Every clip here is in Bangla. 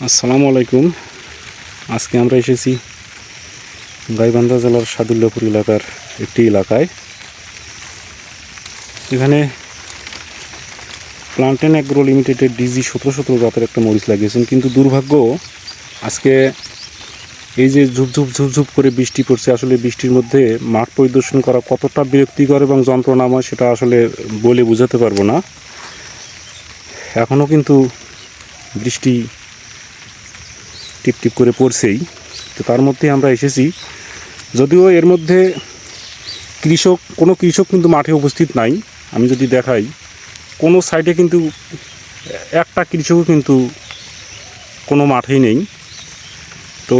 আসসালামু আলাইকুম। আজকে আমরা এসেছি গাইবান্ধা জেলার সাদুল্লাপুর এলাকার একটি এলাকায়। এখানে প্লান্টেন অ্যাগ্রো লিমিটেডের ডিজি সতেরো সতেরো জাতের একটা মরিচ লাগিয়েছেন, কিন্তু দুর্ভাগ্য আজকে এই যে ঝুপঝুপ ঝুপঝুপ করে বৃষ্টি পড়ছে, আসলে বৃষ্টির মধ্যে মাঠ পরিদর্শন করা কতটা বিরক্তিকর এবং যন্ত্রণাময় সেটা আসলে বলে বোঝাতে পারব না। এখনও কিন্তু বৃষ্টি টিপ টিপ করে পড়ছেই। তো তার মধ্যে আমরা এসেছি। যদিও এর মধ্যে কৃষক, কোনো কৃষক কিন্তু মাঠে উপস্থিত নাই। আমি যদি দেখাই, কোনো সাইডে কিন্তু একটা কৃষকও কিন্তু কোনো মাঠেই নেই। তো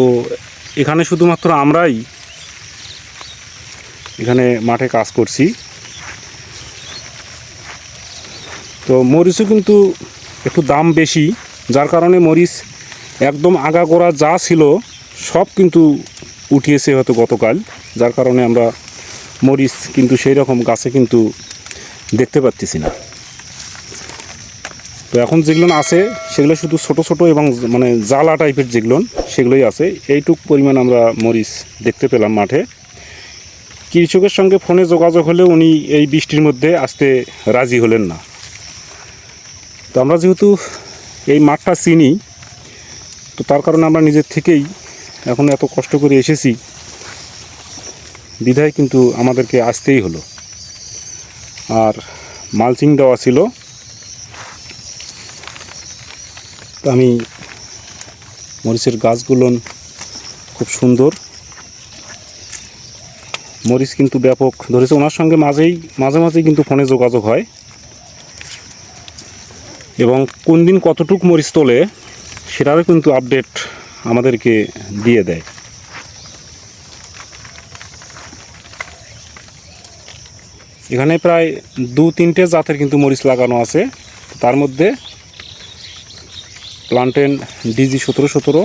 এখানে শুধুমাত্র আমরাই এখানে মাঠে কাজ করছি। তো মরিচও কিন্তু একটু দাম বেশি, যার কারণে মরিচ একদম আগাগোড়া যা ছিল, সব কিন্তু উঠিয়েছে হয়তো গতকাল। যার কারণে আমরা মরিচ কিন্তু সেই রকম গাছে কিন্তু দেখতে পাচ্ছি না। তো এখন যেগুলো আছে, সেগুলো শুধু ছোট ছোট এবং মানে জ্বালা টাইপের যেগুলো, সেগুলোই আছে। এইটুক পরিমাণ আমরা মরিচ দেখতে পেলাম মাঠে। কৃষকের সঙ্গে ফোনে যোগাযোগ হলে উনি এই বৃষ্টির মধ্যে আসতে রাজি হলেন না। তো আমরা যেহেতু এই মাঠটা চিনি তো তার কারণে আমরা নিজের থেকেই এখন এত কষ্ট করে এসেছি। বিধায় কিন্তু আমাদেরকে আসতেই হলো। আর মালচিং দেওয়া ছিল। তো আমি মরিচের গাছগুলো খুব সুন্দর। মরিচ কিন্তু ব্যাপক ধরেছে। ওনার সঙ্গে মাঝেই, মাঝে মাঝেই কিন্তু ফোনে যোগাযোগ হয়। এবং কোন দিন কতটুক মরিচ তোলে সেটারও কিন্তু আপডেট আমাদেরকে দিয়ে দেয়। এখানে প্রায় দু তিনটে জাতের কিন্তু মরিচ লাগানো আছে। তার মধ্যে প্লান্টেন ডিজি সতেরো সতেরো,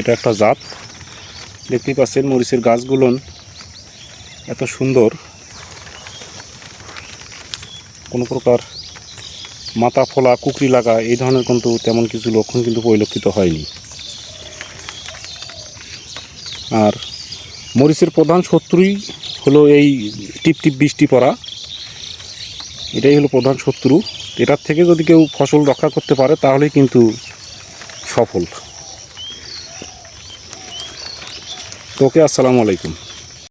এটা একটা জাত। দেখতেই পাচ্ছেন মরিচের গাছগুলো এত সুন্দর। কোনো প্রকার মাথা ফোলা, কুকরি লাগা, এই ধরনের কিন্তু তেমন কিছু লক্ষণ কিন্তু পরিলক্ষিত হয়নি। আর মরিচের প্রধান শত্রুই হলো এই টিপ টিপ বৃষ্টি পড়া। এটাই হলো প্রধান শত্রু। এটার থেকে যদি কেউ ফসল রক্ষা করতে পারে, তাহলেই কিন্তু সফল। তোকে আসসালামু আলাইকুম।